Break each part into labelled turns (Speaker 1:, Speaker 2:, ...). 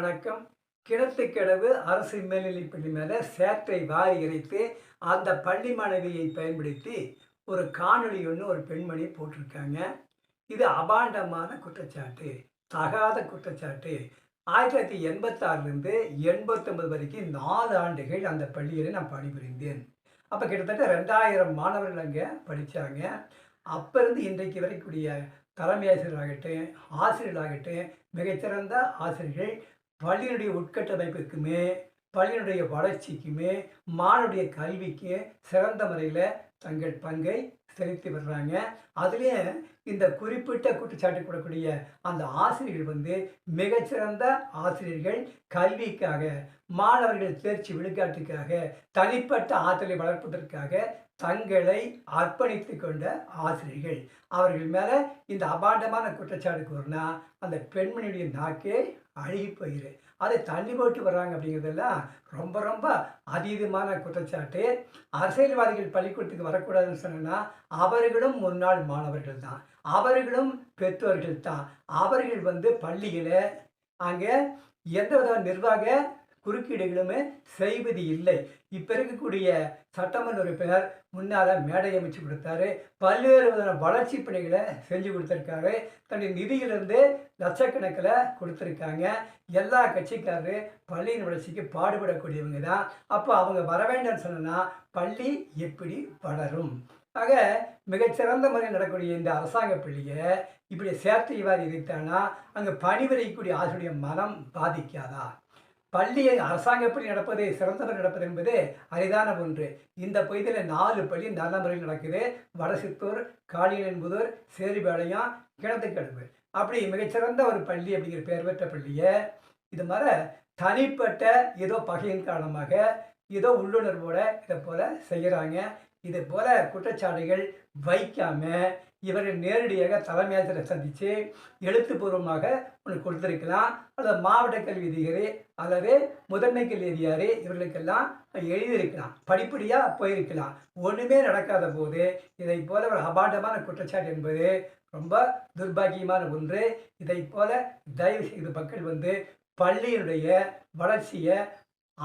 Speaker 1: வணக்கம். கிணத்துக்கிடவு அரசு மேல்நிலைப் பள்ளி மேலே சேற்றை வாரி இறைத்து அந்த பள்ளி மாணவியை பயன்படுத்தி ஒரு காணொளி ஒன்று ஒரு பெண்மணி போட்டிருக்காங்க. இது அபாண்டமான குற்றச்சாட்டு தகாத குற்றச்சாட்டு. ஆயிரத்தி தொள்ளாயிரத்தி எண்பத்தாறுலேருந்து எண்பத்தொம்பது வரைக்கும் நாலு ஆண்டுகள் அந்த பள்ளியில் நான் பணிபுரிந்தேன். அப்போ கிட்டத்தட்ட ரெண்டாயிரம் மாணவர்கள் அங்கே படித்தாங்க அப்போ இருந்து இன்றைக்கு வரைக்கூடிய தலைமை ஆசிரியராகட்டும் ஆசிரியர்களாகட்டும் மிகச்சிறந்த ஆசிரியர்கள் பள்ளியினுடைய உட்கட்டமைப்புக்குமே பள்ளியினுடைய வளர்ச்சிக்குமே மாணவருடைய கல்விக்கு சிறந்த முறையில் தங்கள் பங்கை செலுத்தி வர்றாங்க. அதுலேயே இந்த குறிப்பிட்ட குற்றச்சாட்டு கூடக்கூடிய அந்த ஆசிரியர்கள் வந்து மிகச்சிறந்த ஆசிரியர்கள் கல்விக்காக மாணவர்கள் தேர்ச்சி விழுக்காட்டுக்காக தனிப்பட்ட ஆற்றலை வளர்ப்பதற்காக தங்களை அர்ப்பணித்து கொண்ட ஆசிரியர்கள். அவர்கள் மேலே இந்த அபாண்டமான குற்றச்சாட்டு கூறினா அந்த பெண்மணியுடைய நாக்கே அழுகி போயிரு. அதை தள்ளி போட்டு வர்றாங்க அப்படிங்கிறதெல்லாம் ரொம்ப ரொம்ப அதீதமான குற்றச்சாட்டு. அரசியல்வாதிகள் பள்ளிக்கூடத்துக்கு வரக்கூடாதுன்னு சொன்னால் அவர்களும் முன்னாள் மாணவர்கள் தான் அவர்களும் பெற்றோர்கள் தான் அவர்கள் வந்து பள்ளியில் அங்கே எந்த வித நிர்வாக குறுக்கீடுகளுமே செய்வது இல்லை. இப்போ இருக்கக்கூடிய சட்டமன்ற உறுப்பினர் முன்னால் மேடை அமைச்சு கொடுத்தாரு. பல்வேறு விதமான வளர்ச்சி பணிகளை செஞ்சு கொடுத்துருக்காரு. தன்னுடைய நிதியிலிருந்து லட்சக்கணக்கில் கொடுத்துருக்காங்க. எல்லா கட்சிக்காரரு பள்ளியின் வளர்ச்சிக்கு பாடுபடக்கூடியவங்க தான். அப்போ அவங்க வர வேண்டாம்னு சொன்னால் பள்ளி எப்படி வளரும்? ஆக மிகச்சிறந்த முறையில் நடக்கக்கூடிய இந்த அரசாங்க பள்ளியை இப்படி சேர்த்து இவ்வாறு இருத்தானா அங்கே பணிபுரியக்கூடிய ஆசிரியருடைய மனம் பாதிக்காதா? பள்ளியை அரசாங்க பள்ளி நடப்பது சிறந்த நடப்பது என்பது அரிதான ஒன்று. இந்த பகுதியில் நாலு பள்ளி நல்ல முறையில் நடக்குது. வடசித்தூர் காளியன்புதூர் சேரிபாளையம் கிணத்துக்கடுப்பு அப்படி மிகச்சிறந்த ஒரு பள்ளி அப்படிங்கிற பெயர் பெற்ற பள்ளியை இது மாதிரி தனிப்பட்ட ஏதோ பகையின் காரணமாக ஏதோ உள்ளுணர்வோட இதை போல் செய்கிறாங்க. இது போல குற்றச்சாட்டுகள் வைக்காம இவர்கள் நேரடியாக தலைமை ஆசிரியரை சந்தித்து எழுத்துப்பூர்வமாக ஒன்று கொடுத்துருக்கலாம். அல்லது மாவட்ட கல்வி அதிகாரி அல்லது முதன்மை கல்வி அதிகாரி இவர்களுக்கெல்லாம் எழுதியிருக்கலாம். படிப்படியாக போயிருக்கலாம். ஒன்றுமே நடக்காத போது இதை போல ஒரு அபாண்டமான குற்றச்சாட்டு என்பது ரொம்ப துர்பாகியமான ஒன்று. இதை போல தயவு செய்து மக்கள் வந்து பள்ளியினுடைய வளர்ச்சியை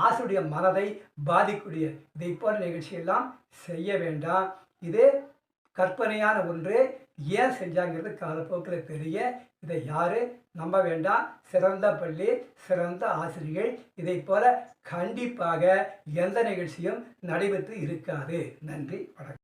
Speaker 1: ஆசிரியருடைய மனதை பாதிக்கூடிய இதை போன்ற நிகழ்ச்சியெல்லாம் செய்ய வேண்டாம். இது கற்பனையான ஒன்று. ஏன் செஞ்சாங்கிறது காலப்போக்கில் தெரிய இதை யாரு நம்ப வேண்டாம். சிறந்த பள்ளி சிறந்த ஆசிரியர்கள் இதை போல கண்டிப்பாக எந்த நிகழ்ச்சியும் நடைபெற்று இருக்காது. நன்றி வணக்கம்.